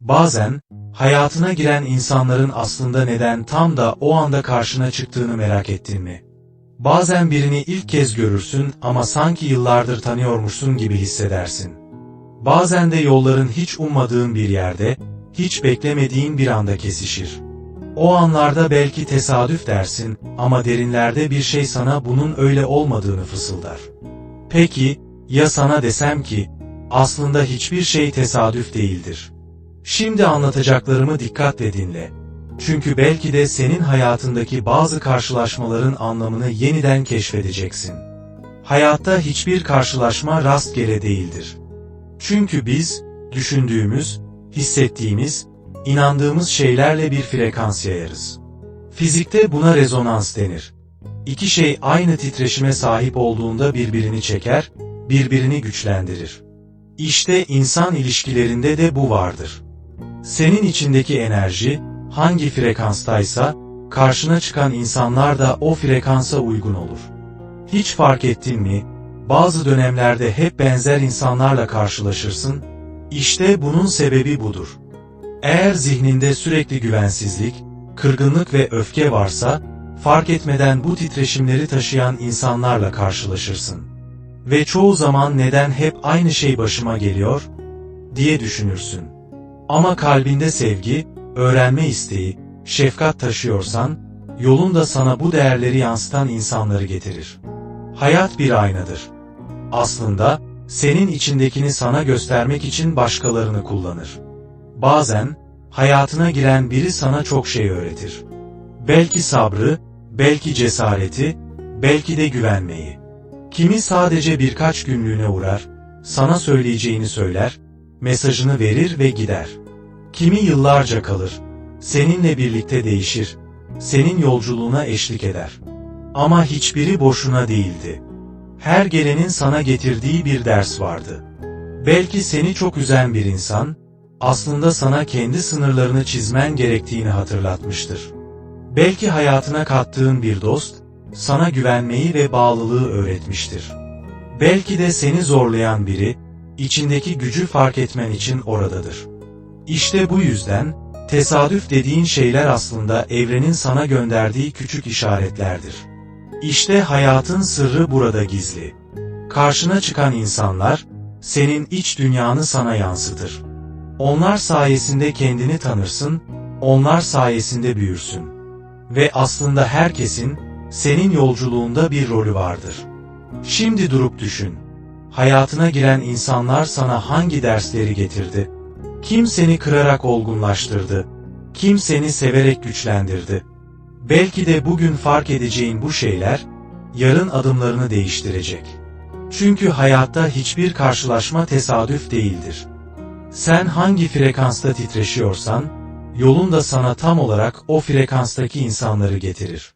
Bazen, hayatına giren insanların aslında neden tam da o anda karşına çıktığını merak ettin mi? Bazen birini ilk kez görürsün ama sanki yıllardır tanıyormuşsun gibi hissedersin. Bazen de yolların hiç ummadığın bir yerde, hiç beklemediğin bir anda kesişir. O anlarda belki tesadüf dersin ama derinlerde bir şey sana bunun öyle olmadığını fısıldar. Peki, ya sana desem ki, aslında hiçbir şey tesadüf değildir. Şimdi anlatacaklarımı dikkatle dinle. Çünkü belki de senin hayatındaki bazı karşılaşmaların anlamını yeniden keşfedeceksin. Hayatta hiçbir karşılaşma rastgele değildir. Çünkü biz, düşündüğümüz, hissettiğimiz, inandığımız şeylerle bir frekans yayarız. Fizikte buna rezonans denir. İki şey aynı titreşime sahip olduğunda birbirini çeker, birbirini güçlendirir. İşte insan ilişkilerinde de bu vardır. Senin içindeki enerji, hangi frekanstaysa, karşına çıkan insanlar da o frekansa uygun olur. Hiç fark ettin mi, bazı dönemlerde hep benzer insanlarla karşılaşırsın, işte bunun sebebi budur. Eğer zihninde sürekli güvensizlik, kırgınlık ve öfke varsa, fark etmeden bu titreşimleri taşıyan insanlarla karşılaşırsın. Ve çoğu zaman neden hep aynı şey başıma geliyor, diye düşünürsün. Ama kalbinde sevgi, öğrenme isteği, şefkat taşıyorsan, yolun da sana bu değerleri yansıtan insanları getirir. Hayat bir aynadır. Aslında, senin içindekini sana göstermek için başkalarını kullanır. Bazen, hayatına giren biri sana çok şey öğretir. Belki sabrı, belki cesareti, belki de güvenmeyi. Kimi sadece birkaç günlüğüne uğrar, sana söyleyeceğini söyler, mesajını verir ve gider. Kimi yıllarca kalır, seninle birlikte değişir, senin yolculuğuna eşlik eder. Ama hiçbiri boşuna değildi. Her gelenin sana getirdiği bir ders vardı. Belki seni çok üzen bir insan, aslında sana kendi sınırlarını çizmen gerektiğini hatırlatmıştır. Belki hayatına kattığın bir dost, sana güvenmeyi ve bağlılığı öğretmiştir. Belki de seni zorlayan biri, içindeki gücü fark etmen için oradadır. İşte bu yüzden, tesadüf dediğin şeyler aslında evrenin sana gönderdiği küçük işaretlerdir. İşte hayatın sırrı burada gizli. Karşına çıkan insanlar, senin iç dünyanı sana yansıtır. Onlar sayesinde kendini tanırsın, onlar sayesinde büyürsün. Ve aslında herkesin, senin yolculuğunda bir rolü vardır. Şimdi durup düşün. Hayatına giren insanlar sana hangi dersleri getirdi? Kim seni kırarak olgunlaştırdı? Kim seni severek güçlendirdi? Belki de bugün fark edeceğin bu şeyler, yarın adımlarını değiştirecek. Çünkü hayatta hiçbir karşılaşma tesadüf değildir. Sen hangi frekansta titreşiyorsan, yolun da sana tam olarak o frekanstaki insanları getirir.